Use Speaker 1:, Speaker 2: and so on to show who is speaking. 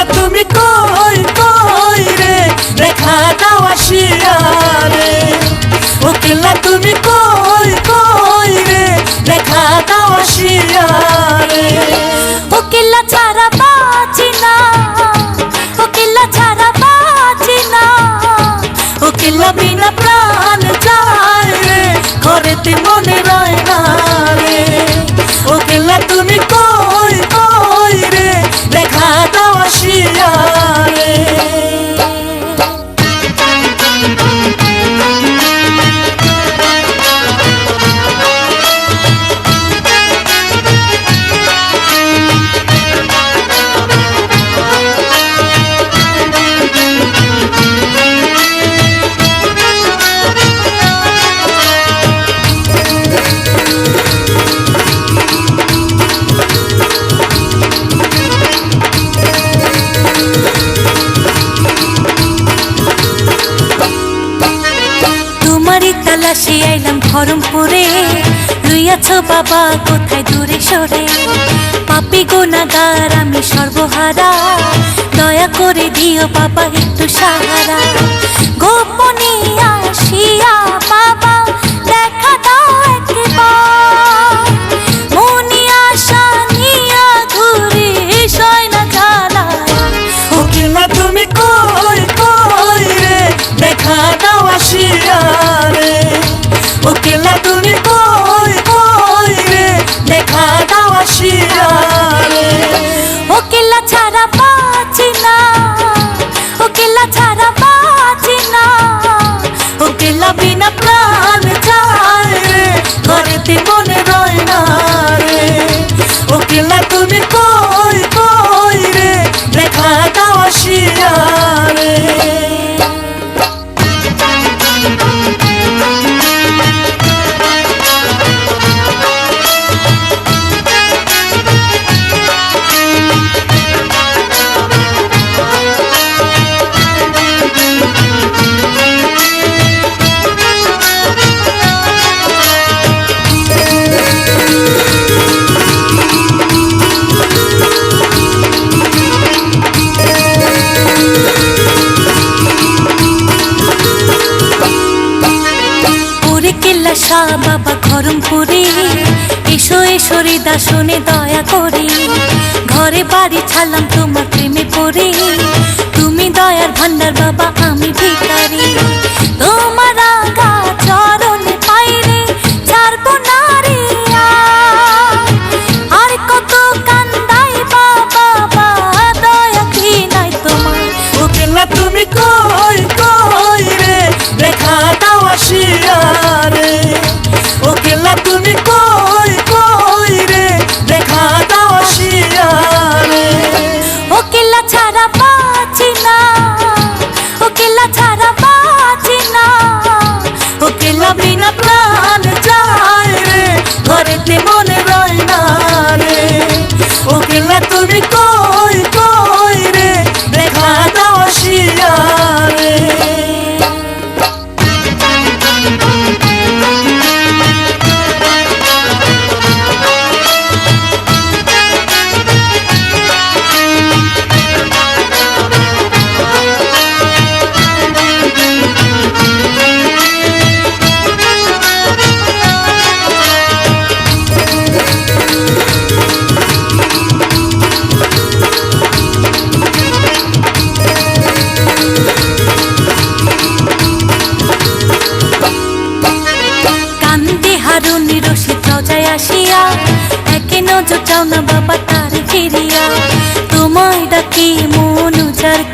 Speaker 1: না
Speaker 2: তুমি কই কই রে? রেখা দাও আসিয়া রে
Speaker 1: ও তুমি কই আসি, আইলাম ধরমপুরে। রুইয়াছ বাবা, কোথায় দূরে সরে? পাপি গোনাগার আমি সর্বহারা। দয়া করে দিও বাবা, একটু সাহারা। গোপনে আসিয়া বাবা বাবা খরমপুরে এসো এসো রে দাসনে দয়া করি। ঘরে বাড়ি ছাড়লাম তোমার প্রেমে পড়ে। তুমি দয়ার ভান্ডার বাবা, আমি ভিকারি তোমার আগা চরণে পাইরে না রে আর। কত কান্দাই বাবা দয়া কি নাই তোমার? ওকে না
Speaker 2: কই
Speaker 1: নজর চাও না বাবা তার ফিরিয়া তোমায় ডাকি মন উজাড়